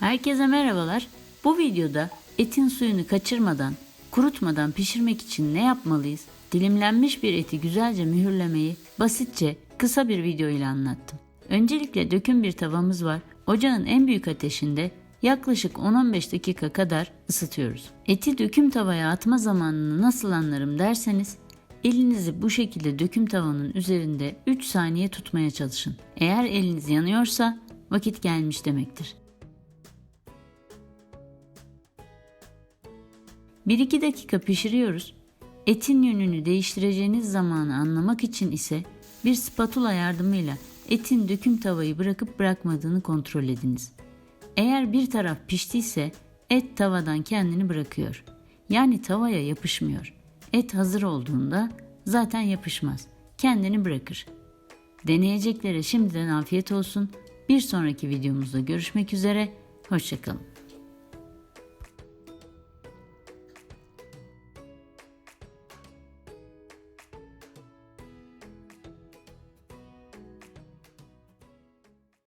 Herkese merhabalar. Bu videoda etin suyunu kaçırmadan, kurutmadan pişirmek için ne yapmalıyız? Dilimlenmiş bir eti güzelce mühürlemeyi basitçe kısa bir video ile anlattım. Öncelikle döküm bir tavamız var. Ocağın en büyük ateşinde yaklaşık 10-15 dakika kadar ısıtıyoruz. Eti döküm tavaya atma zamanını nasıl anlarım derseniz elinizi bu şekilde döküm tavanın üzerinde 3 saniye tutmaya çalışın. Eğer eliniz yanıyorsa vakit gelmiş demektir. 1-2 dakika pişiriyoruz. Etin yönünü değiştireceğiniz zamanı anlamak için ise bir spatula yardımıyla etin döküm tavayı bırakıp bırakmadığını kontrol ediniz. Eğer bir taraf piştiyse et tavadan kendini bırakıyor. Yani tavaya yapışmıyor. Et hazır olduğunda zaten yapışmaz. Kendini bırakır. Deneyeceklere şimdiden afiyet olsun. Bir sonraki videomuzda görüşmek üzere. Hoşçakalın.